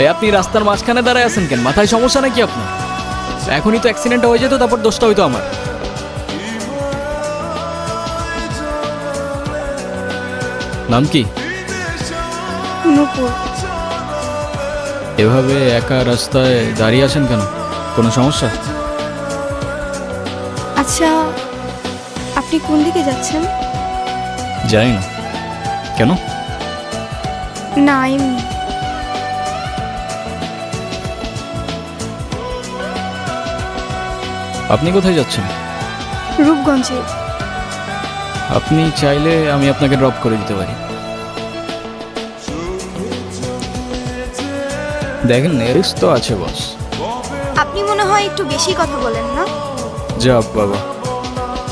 এই আপনি রাস্তার মাঝখানে দাঁড়ায় আছেন কেন? মাথায় সমস্যা নাকি আপনার? এখনই তো অ্যাক্সিডেন্ট হয়ে যেত তারপর দোষটা হইতো আমার। নাম কি? নূপুর এভাবে একা রাস্তায় দাঁড়িয়ে আছেন কেন? কোনো সমস্যা? আচ্ছা আপনি কোন দিকে যাচ্ছেন? জানি না। কেন? না এমনি। আপনি কোথায় যাচ্ছেন? রূপগঞ্জে। আপনি চাইলে আমি আপনাকে ড্রপ করে দিতে পারি। দেখেন রিস্ক তো আছে বস আপনি মনে হয় একটু বেশি কথা বলেন না? যা বাবা।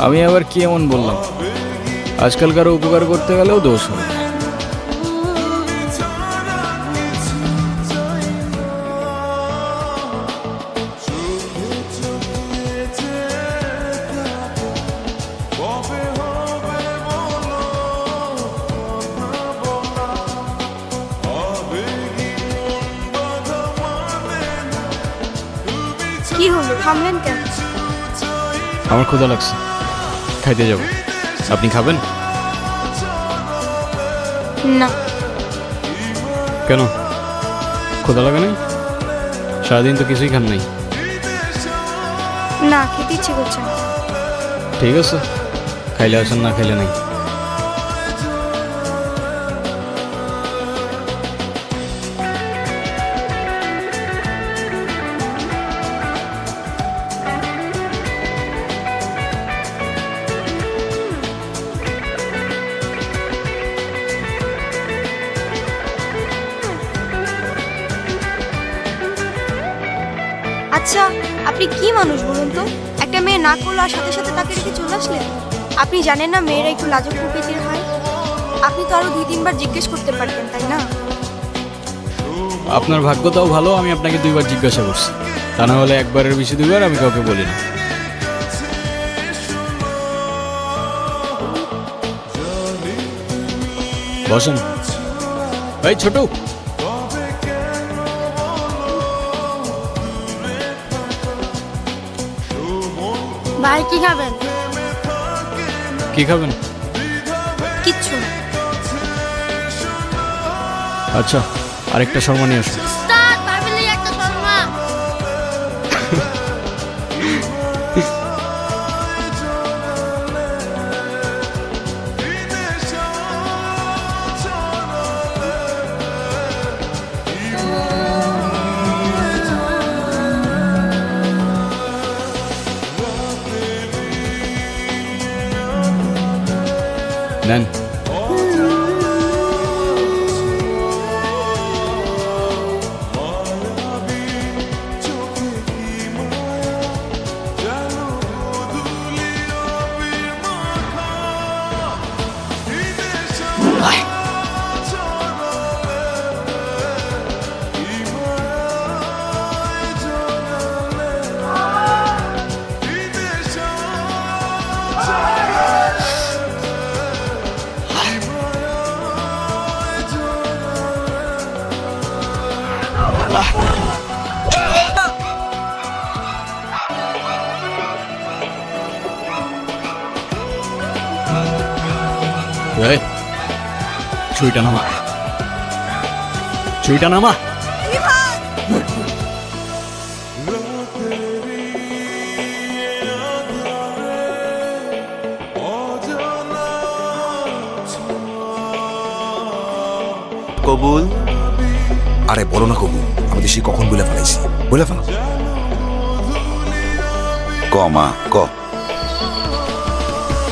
আমি আবার কি এমন বললাম? আজকাল কারও উপকার করতে গেলেও দোষ হয়। থামলেন কেন? আমার ক্ষুধা লাগছে। খাইতে যাব। আপনি খাবেন? না। কেন? ক্ষুধা লাগে নাই? সারাদিন তো কিছুই খান নাই। না খেতে ইচ্ছে করছে ঠিক আছে। খাইলে আসেন না খাইলে নাই। আপনি কি মানুষ বলুন তো? একটা মেয়ে না করল আর সাথে সাথে তাকে রেখে চলে আসলেন? আপনি জানেন না মেয়েরা একটু লাজক প্রকৃতির হয়? আপনি তো আরও দুই, তিনবার জিজ্ঞেস করতে পারতেন, তাই না? আপনার ভাগ্যটাও ভালো, আমি আপনাকে দুইবার জিজ্ঞাসা করছি। তা না হলে একবারের বেশি দুইবার আমি কাউকে বলি না। বসেন। এই ছোট ভাই কি খাবেন? কি খাবেন? কিচ্ছু না। আচ্ছা আরেকটা শর্মা নিয়ে আসুন। উস্তাদ একটা শর্মা। then. এই, ছুরিটা নামা। ছুরিটা নামা। কবুল? আরে বলো না কবুল আমি সে কখন বলে ফেলাইছি। বলে ফেলো। ক মা ক।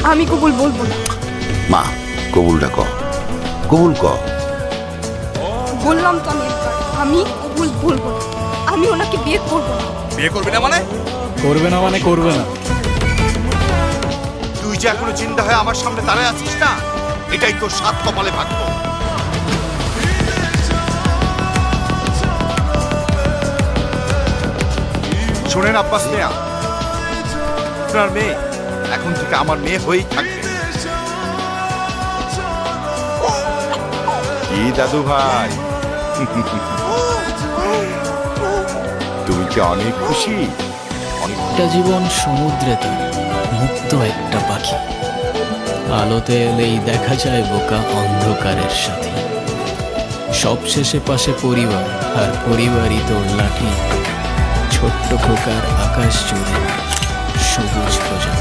আমি কবুল বলব মা কবুলটা ক কবুল ক বললাম তো আমি একবার আমি কবুল বলব না আমি ওনাকে বিয়ে করব না। বিয়ে করবি না মানে? করবে না মানে করবে না। তুই যে এখনও চিন্তা হয়ে আমার সামনে দাঁড়ায় আছিস না এটাই তোর সাত কপালে ভাগ্য। শোনেন আব্বাস মিয়া আপনার মেয়ে এখন থেকে আমার মেয়ে হয়েই থাকবে। কি দাদু ভাই। যে অনেক খুশি? অনেক একটা জীবন সমুদ্রে তার, মুক্ত একটা পাখি। আলোতে এলেই দেখা যায় বোকা অন্ধকারের সাথে। সবশেষে পাশে পরিবার, আর পরিবারই তোর লাঠি। ছোট্ট খোকার আকাশ জুড়ে সবুজ প্রজাপতি।